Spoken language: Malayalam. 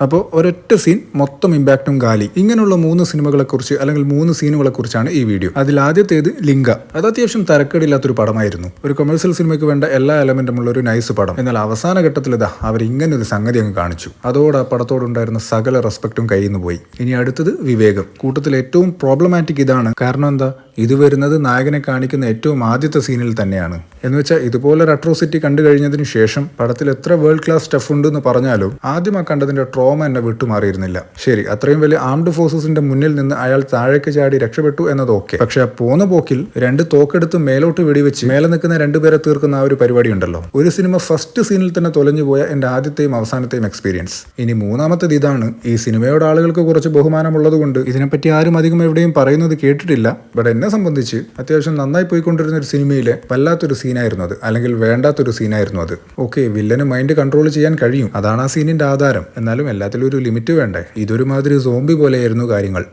അപ്പോൾ ഒരൊറ്റ സീൻ മൊത്തം ഇമ്പാക്റ്റും ഗാലി ഇങ്ങനെയുള്ള മൂന്ന് സിനിമകളെ കുറിച്ച് അല്ലെങ്കിൽ മൂന്ന് സീനുകളെ കുറിച്ചാണ് ഈ വീഡിയോ അതിൽ ആദ്യത്തേത് ലിംഗ. അത് അത്യാവശ്യം തരക്കേടില്ലാത്തൊരു പടമായിരുന്നു. ഒരു കൊമേഴ്സ്യൽ സിനിമയ്ക്ക് വേണ്ട എല്ലാ എലമെന്റും ഉള്ള ഒരു നൈസ് പടം. എന്നാൽ അവസാന ഘട്ടത്തിൽ ഇതാ അവർ ഇങ്ങനെ ഒരു സംഗതി അങ്ങ് കാണിച്ചു. അതോടെ ആ പടത്തോടുണ്ടായിരുന്ന സകല റെസ്പെക്റ്റും കയ്യിൽ നിന്ന് പോയി. ഇനി അടുത്തത് വിവേകം. കൂട്ടത്തിൽ ഏറ്റവും പ്രോബ്ലമാറ്റിക് ഇതാണ്. കാരണം എന്താ? ഇത് വരുന്നത് നായകനെ കാണിക്കുന്ന ഏറ്റവും ആദ്യത്തെ സീനിൽ തന്നെയാണ്. എന്ന് വെച്ചാൽ ഇതുപോലൊരു അട്രോസിറ്റി കണ്ടു കഴിഞ്ഞതിന് ശേഷം പടത്തിൽ എത്ര വേൾഡ് ക്ലാസ് സ്റ്റഫ് ഉണ്ട് എന്ന് പറഞ്ഞാലും ആദ്യം ആ കണ്ടതിന്റെ ട്രോമ എന്നെ വിട്ടുമാറിയിരുന്നില്ല ശരി അത്രയും വലിയ ആംഡ് ഫോഴ്സസിന്റെ മുന്നിൽ നിന്ന് അയാൾ താഴേക്ക് ചാടി രക്ഷപ്പെട്ടു എന്നതൊക്കെ പക്ഷെ ആ പോന്ന പോക്കിൽ രണ്ട് തോക്കെടുത്ത് മേലോട്ട് വെടിവെച്ച് മേലെ നിൽക്കുന്ന രണ്ടുപേരെ തീർക്കുന്ന ആ ഒരു പരിപാടി ഉണ്ടല്ലോ. ഒരു സിനിമ ഫസ്റ്റ് സീനിൽ തന്നെ തൊലഞ്ഞു പോയ എന്റെ ആദ്യത്തെയും അവസാനത്തെയും എക്സ്പീരിയൻസ് ഇനി മൂന്നാമത്തേത് ഇതാണ്. ഈ സിനിമയോട് ആളുകൾക്ക് കുറച്ച് ബഹുമാനമുള്ളത് കൊണ്ട് ഇതിനെപ്പറ്റി ആരും അധികം എവിടെയും പറയുന്നത് കേട്ടിട്ടില്ല. ബട്ട് എന്നെ സംബന്ധിച്ച് അത്യാവശ്യം നന്നായി പോയിക്കൊണ്ടിരുന്ന ഒരു സിനിമയിലെ വല്ലാത്തൊരു സീനായിരുന്നു അത് അല്ലെങ്കിൽ വേണ്ടാത്തൊരു സീനായിരുന്നു അത്. ഓക്കെ വില്ലന് മൈൻഡ് കൺട്രോൾ ചെയ്യാൻ കഴിയും. അതാണ് ആ സീനിന്റെ ആധാരം. എന്നാലും എല്ലാത്തിലും ഒരു ലിമിറ്റ് വേണ്ടേ? ഇതൊരുമാതിരി സോംബി പോലെയായിരുന്നു കാര്യങ്ങൾ.